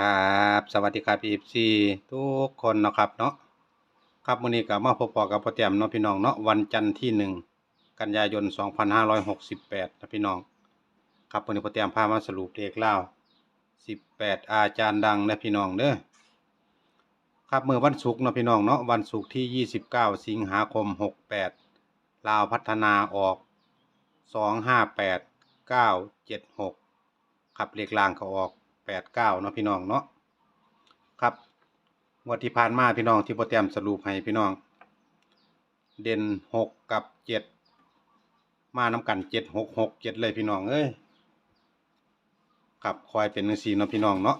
ครับสวัสดีครับ FC ทุกคนนะครับเนาะครับมื้อนี้ก็มาพบปะกับพ่อแต้มเนาะพี่น้องเนาะวันจันทร์ที่หนึ่งกันยายน 2568นะพี่น้อง ครับมื้อนี้พ่อแต้มพามาสรุปเลขเล่าว18 อาจารย์ดังนะพี่น้องเด้อครับเมื้อวันศุกร์เนาะพี่น้องเนาะวันศุกร์ที่ 29 สิงหาคม 68 ลาวพัฒนาออก 258 976ครับเลขล่างก็ออก 89เนาะพี่น้องเนาะครับงวดที่ผ่านมาพี่น้องที่โปรแกรมสรุปให้พี่น้อง เด่น6กับ7มาน้ำกัน7 6 6 7เจ็ดเลยพี่น้องเอ้ยครับคอยเป็นจังซี่เนาะพี่น้องเนาะ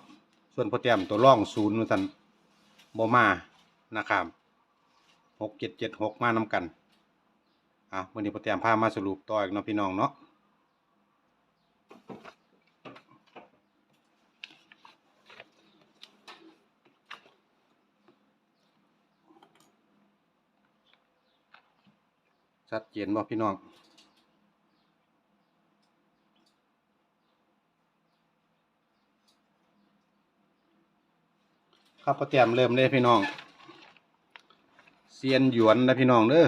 ส่วนโปรแกรมตัวร่องศูนย์นั่นบ่มานะครับ6 7 7 6มาน้ำกันอะวันนี้โปรแกรมพามาสรุปต่ออีกเนาะพี่น้องเนาะ ชัดเจนบ่พี่น้องครับพเตรียมเริ่มเลยพี่น้องเซียนหยวนนะพี่น้องเด้อ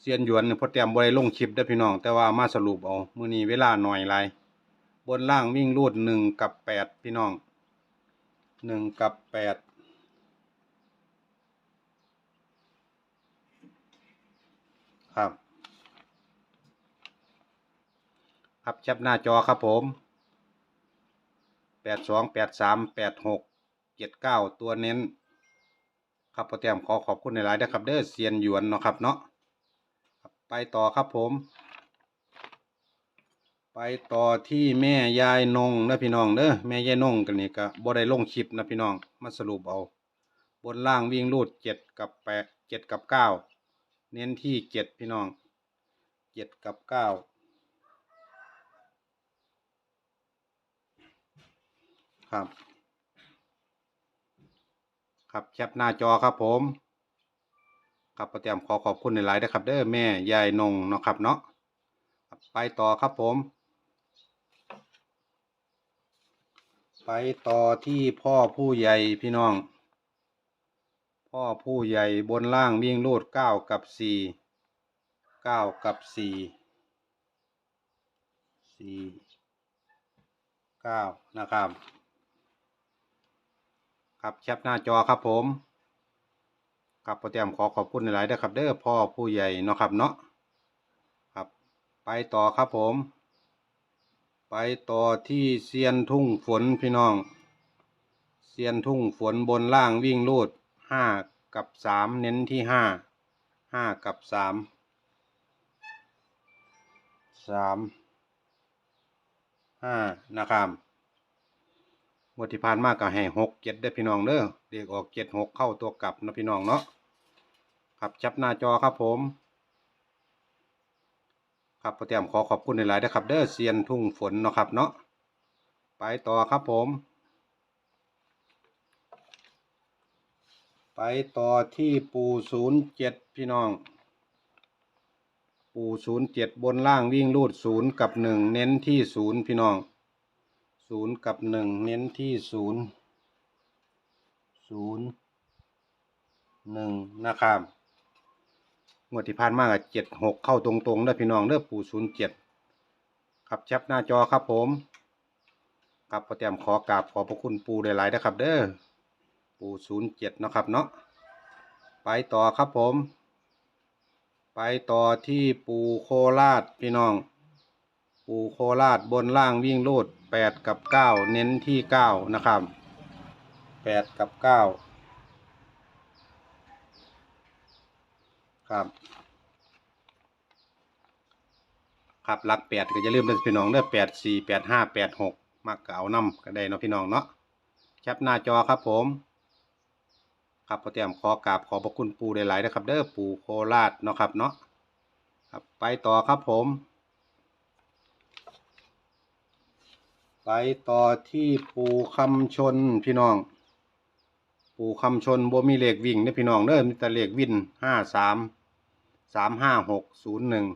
เซียนหยวนเนี่ยพอเตรียมบ่ได้ลงคลิปเด้พี่น้อง แต่ว่ามาสรุปเอามือนี้เวลาหน่อยหลายบนล่างวิ่งรูดหนึ่งกับแปดพี่น้องหนึ่งกับแปด ครับ ครับแคปหน้าจอครับผมแปดสองแปดสามแปดหกเจ็ดเก้าตัวเน้น ครับพอเตรียมขอขอบคุณในหลายนะครับเด้อเซียนหยวนเนาะครับเนาะไปต่อครับผม ไปต่อที่แม่ยายนงนะพี่น้องเด้อแม่ยายนงกันนี่ก็บ่ได้ลงคลิปนะพี่น้องมาสรุปเอา บนล่างวิ่งรูดเจ็ดกับแปดเจ็ดกับเก้าเน้นที่เจ็ดพี่น้องเจ็ดกับเก้า ครับ ครับแคปหน้าจอครับผม ครับประเตรียมขอขอบคุณในหลายนะครับ เด้อแม่ยายนงเนาะครับเนาะไปต่อครับผม ไปต่อที่พ่อผู้ใหญ่พี่น้อง พ่อผู้ใหญ่บนล่างวิ่งรูดเก้ากับสี่เก้ากับสี่สี่เก้านะครับ ครับแคปหน้าจอครับผมครับโปรแกรมขอขอบคุณหลายๆด้ครับเด้อพ่อผู้ใหญ่เนาะครับเนาะครับ ไปต่อครับผม ไปต่อที่เซียนทุ่งฝนพี่น้อง เซียนทุ่งฝนบนล่างวิ่งรูดห้ากับสามเน้นที่ห้าห้ากับสามสามห้านะครับ วดที่ผ่านมากก็ให้หกเจ็ดได้พี่น้องเด้อเด็กออกเจ็ดหกเข้าตัวกลับนะพี่น้องเนาะครับจับหน้าจอครับผม ครับพ่อเตรียมขอขอบคุณในหลายๆนะครับ เด้อเซียนทุ่งฝนเนาะครับเนาะไปต่อครับผม ไปต่อที่ปูศูนย์เจ็ดพี่น้อง ปูศูนย์เจ็ดบนล่างวิ่งรูดศูนย์กับหนึ่งเน้นที่ศูนย์พี่น้อง ศูนย์กับหนึ่งเน้นที่ศูนย์ศูนย์หนึ่งนะครับงวดที่ผ่านมาเจ็ดหกเข้าตรงๆเด้อพี่น้องเด้อปูศูนย์เจ็ดครับแชปหน้าจอครับผมครับพอเตรียมขอกราบขอบพระคุณปูหลายๆนะครับ เด้อปูศูนย์เจ็ดนะครับเนาะไปต่อครับผม ไปต่อที่ปูโคราชพี่น้อง ปูโคราชบนล่างวิ่งรูดแปดกับเก้าเน้นที่เก้านะครับแปดกับเก้าครับครับหลักแปดก็จะลืมเด้อพี่น้องเด้อแปดสี่แปดห้าแปดหกมักก็เอานํก็ได้เนาะพี่น้องเนาะแคปหน้าจอครับผม ครับพอเตรียมขอกราบขอบพระคุณปูหลายๆนะครับ เด้อปูโคราชเนาะครับเนาะครับไปต่อครับผม ไปต่อที่ปูคำชนพี่น้อง ปูคำชนบ่มีเหลขวิ่งเด้อพี่น้องเด้อมีแต่เหลขวินห้าสามสามห้าหกศูนย์หนึ่ง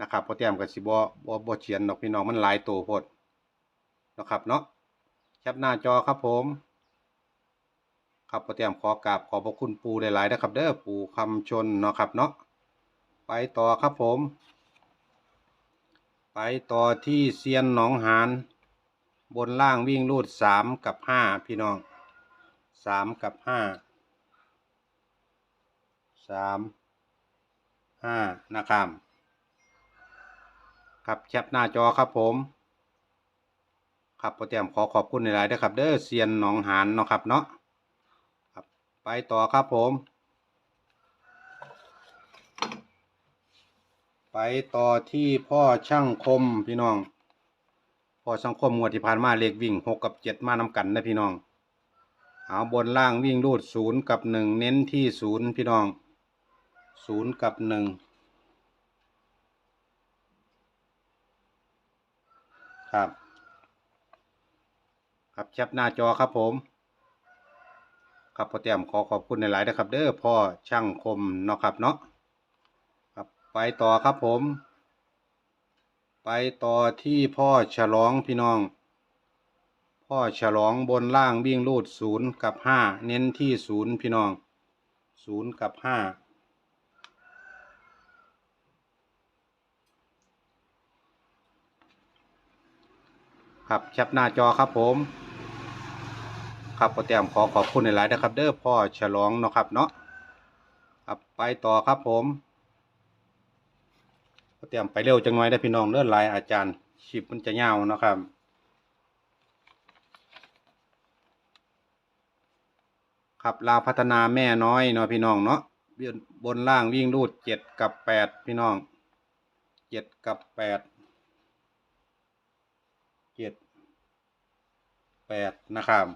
นะครับพอเตรียมกับสิบ่บ่บ่เขียนดอกพี่น้องมันหลายตัวพดนะครับเนาะแคปหน้าจอครับผม ครับพอเตรียมขอกราบขอบพระคุณปูหลายๆนะครับ เด้อปูคำชนเนาะครับเนาะไปต่อครับผม ไปต่อที่เซียนหนองหานบนล่างวิ่งรูดสามกับห้าพี่น้องสามกับห้าสามห้านะครับครับแคปหน้าจอครับผม ครับพอเตรียมขอขอบคุณหลายๆด้วยครับ เด้อเซียนหนองหานเนาะครับเนาะครับไปต่อครับผม ไปต่อที่พ่อช่างคมพี่น้อง พ่อช่างคมงวดที่ผ่านมาเลขวิ่งหกกับเจ็ดมานำกันนะพี่น้อง เอาบนล่างวิ่งรูดศูนย์กับหนึ่งเน้นที่ศูนย์พี่น้องศูนย์กับหนึ่งครับ ครับแคปหน้าจอครับผม ครับพ่อเตรียมขอขอบคุณในหลายนะครับ เด้อพ่อช่างคมเนาะครับเนาะ ไปต่อครับผม ไปต่อที่พ่อฉลองพี่น้อง พ่อฉลองบนล่างวิ่งรูดศูนย์กับห้าเน้นที่ศูนย์พี่น้องศูนย์กับห้าครับแคปหน้าจอครับผม ครับพอเตรียมขอขอบคุณในหลายๆนะครับ เด้อพ่อฉลองเนาะครับเนาะครับไปต่อครับผม เตรียมไปเร็วจังหน่อยได้พี่น้องเด้อหลายอาจารย์ชิปมันจะยาวนะครับครับลาพัฒนาแม่น้อยเนาะพี่น้องเนาะบนล่างวิ่งรูดเจ็ดกับแปดพี่น้องเจ็ดกับแปดเจ็ดแปดนะครับ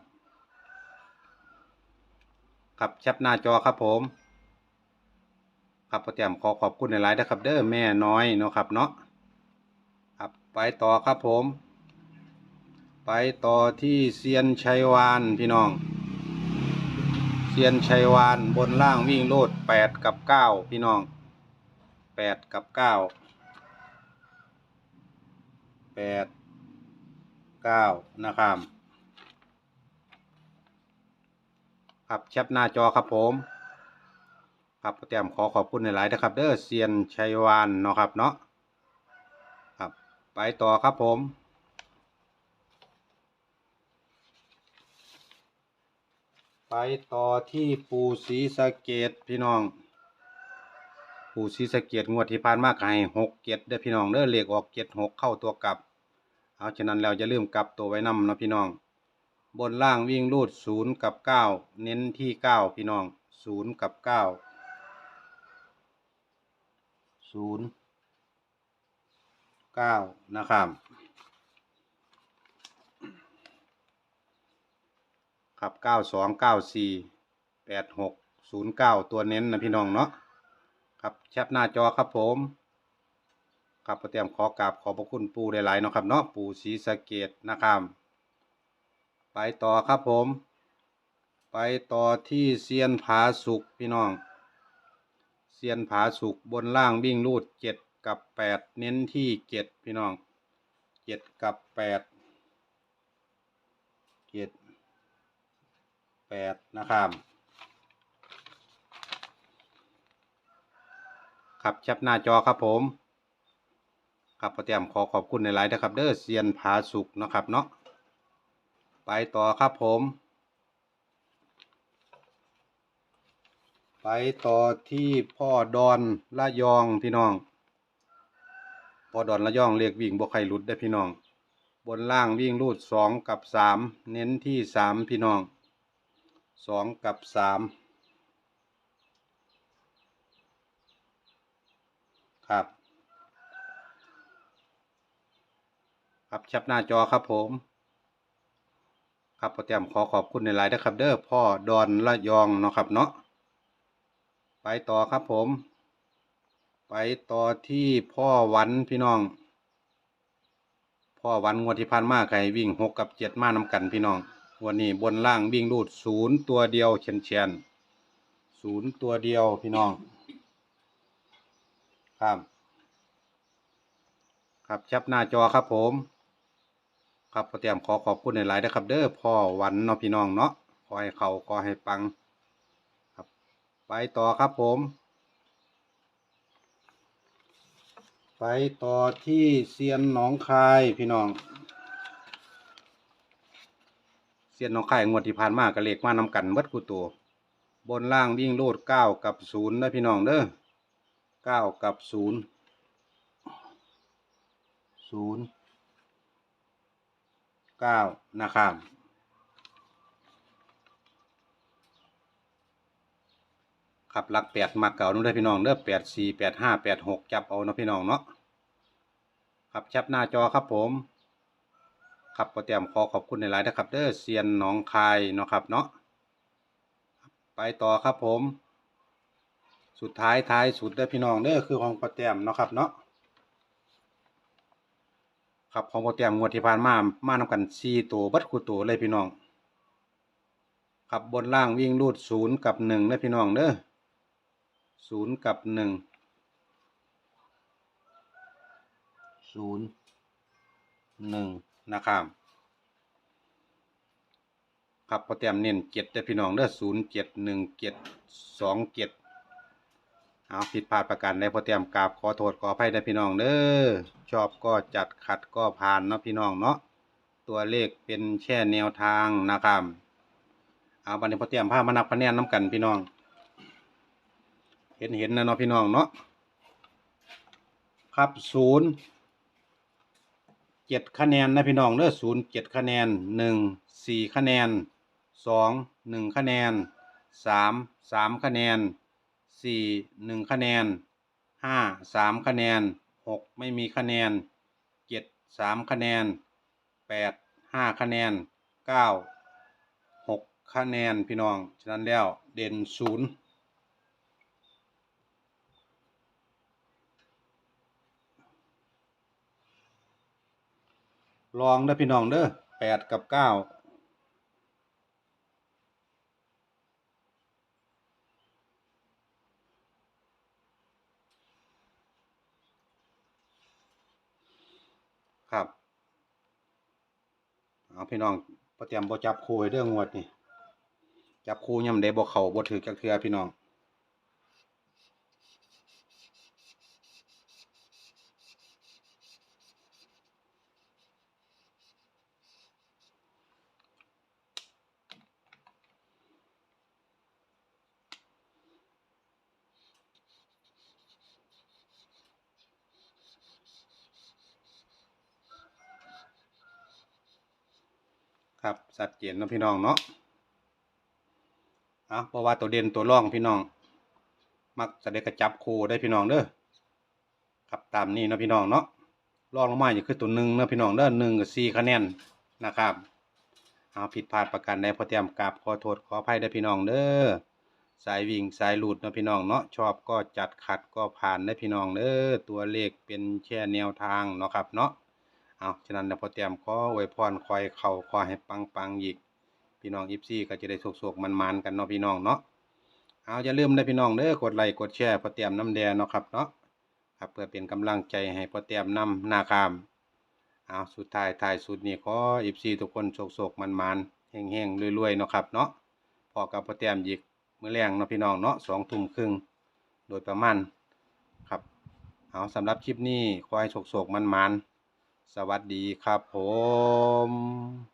ครับแคปหน้าจอครับผม ครับพอเตรียมขอขอบคุณในไลน์นะครับ เด้อแม่น้อยเนาะครับเนาะครับไปต่อครับผม ไปต่อที่เซียนชัยวานพี่น้องเซียนชัยวานบนล่างวิ่งโลดแปดกับเก้าพี่น้องแปดกับเก้าแปดเก้านะครับครับแคปหน้าจอครับผม ครับแต้มขอขอบคุณในหลายๆนะครับ เด้อเซียนชัยวานเนาะครับเนาะครับ ไปต่อครับผมไปต่อที่ปูศีสะเกดพี่น้อง ปูศีสะเกดงวดที่ผ่านมากให้หกเจ็ดเด้อพี่น้องเด้อเลขออกเจ็ดหกเข้าตัวกลับ เอาฉะนั้นแล้วจะลืมกลับตัวไว้นำเนาะพี่น้อง บนล่างวิ่งรูดศูนย์กับเก้าเน้นที่เก้าพี่น้องศูนย์กับเก้า ศูนย์เก้านะครับ ครับเก้าสองเก้าสี่แปดหกศูนย์เก้าตัวเน้นนะพี่น้องเนาะครับแคปหน้าจอครับผมครับพอเตรียมขอกราบขอบพระคุณปูหลายๆเนาะครับเนาะปูศรีสะเกดนะครับ ไปต่อครับผม ไปต่อที่เซียนผาสุกพี่น้อง ซียนผาสุกบนล่างวิ่งรูดเจ็ดกับแปดเน้นที่เจ็ดพี่น้องเจ็ดกับแปดเจ็ดแปดนะครับครับแคปหน้าจอครับผมครับพอเตรียมขอขอบคุณในไลน์นะครับเด้อเซียนผาสุกนะครับเนาะไปต่อครับผม ไปต่อที่พ่อดอนละยองพี่น้อง พ่อดอนละยองเรียกวิ่งบ่ใครหลุดได้พี่น้อง บนล่างวิ่งรูดสองกับสามเน้นที่สามพี่น้องสองกับสามครับครับแคปหน้าจอครับผม ครับพอเตรียมขอขอบคุณในไลน์นะครับเด้อพ่อดอนละยองเนาะครับเนาะ ไปต่อครับผม ไปต่อที่พ่อวันพี่น้อง พ่อวันงวดที่ผ่านมาไก่วิ่งหกกับเจ็ดมานำกันพี่น้อง วันนี้บนล่างวิ่งรูดศูนย์ตัวเดียวเฉียนเฉียนศูนย์ตัวเดียวพี่น้อง ครับ ครับแคปหน้าจอครับผม ครับพอเตรียมขอขอบคุณในหลายๆนะครับ เด้อพ่อวันเนาะพี่น้องเนาะขอให้เขาขอให้ปัง ไปต่อครับผม ไปต่อที่เซียนหนองคายพี่น้อง เซียนหนองคายงวดที่ผ่านมาก็เลขมานำกันเบิดกูตัวบนล่างวิ่งโลดเก้ากับศูนย์นะพี่น้องเด้อเก้ากับศูนย์ศูนย์เก้านะครับ ครับหลักแปดมาเก่านู้นได้อพี่น้องเด้อแปดสี่แปดห้าแปดหกจับเอาเนาะพี่น้องเนาะครับแคปหน้าจอครับผมครับโปรแกรมขอขอบคุณในหลายนะครับเด้อเซียนหนองคายเนาะครับเนาะไปต่อครับผม สุดท้ายท้ายสุดเด้อพี่น้องเด้อคือของโปรแกรมเนาะครับเนาะครับของโปรแกรมงวดที่ผ่านมามานำกันสี่ตัวบัดคู่ตัวเลยพี่น้องครับบนล่างวิ่งรูดศูนย์กับหนึ่งเด้พี่น้องเด้อ ศูนย์กับหนึ่งศูนย์หนึ่งนะครับครับพอเตรียมเน้นเจ็ดเด้อพี่น้องเด้อศูนย์เจ็ดหนึ่งเจ็ดสองเจ็ดเอาผิดพลาดประการใดพอเตรียมกราบขอโทษขออภัยเด้อพี่น้องเด้อชอบก็จัดขัดก็ผ่านเนาะพี่น้องเนาะตัวเลขเป็นแค่แนวทางนะครับเอาบันนี้พอเตรียมผ้ามานับคะแนนน้ำกันพี่น้อง ห็นเห็นนะเนาะพี่น้องเนาะครับศูนย์เจ็ดคะแนนนะพี่น้องเด้อศูนย์เจ็ดคะแนนหนึ่งสี่คะแนนสองหนึ่งคะแนนสามสามคะแนนสี่หนึ่งคะแนนห้าสามคะแนนหกไม่มีคะแนนเจ็ดสามคะแนนแปดห้าคะแนนเก้าหกคะแนนพี่น้อง ฉะนั้นแล้วเด่นศูนย์ ลองเด้พี่น้องเด้อแปดกับเก้าครับ เอาพี่น้องพอเตรียมบ่จับคู่ให้เรื่องงวดนี่ จับคู่ย่ำใดบ่เข้าบ่ถือจักเทือพี่น้อง ครับสัดเจนนะพี่น้องเนาะเอาเพราะว่าตัวเด่นตัวร่องพี่น้อง มักจะได้กระจับคู่ได้พี่น้องเด้อครับตามนี้นะพี่น้องเนาะร่องลงมาอยู่คือตัวหนึ่งนะพี่น้องเด้อหนึ่งกับสี่คะแนนนะครับเอาผิดพลาดประการใดพอเตรียมกราบขอโทษขออภัยได้พี่น้องเด้อสายวิ่งสายหลุดนะพี่น้องเนาะชอบก็จัดขัดก็ผ่านได้พี่น้องเด้อตัวเลขเป็นแค่แนวทางเนาะครับเนาะ เอาฉะนั้นเดี๋ยวพอเตรียมขออวยพรคอยเข่าขอยให้ปังปังอีก พี่น้องอีฟซี่ก็จะได้โศกๆมันๆกันเนาะพี่น้องเนาะเอาอย่าลืมนะพี่น้องเด้อกดไลค์กดแชร์พอเตรียมน้ำแดงเนาะครับเนาะครับเพื่อเป็นกำลังใจให้พอเตรียมนำหน้าคามเอาสุดท้ายท้ายสุดนี่ขออีฟซีทุกคนโศกๆมันๆแห้งๆรวยๆเนาะครับเนาะพอกับพอเตรียมอีกมื้อแรงเนาะพี่น้องเนาะสองทุ่มครึ่งโดยประมาณครับเอาสำหรับคลิปนี้ขอให้โศกๆมันๆ สวัสดีครับผม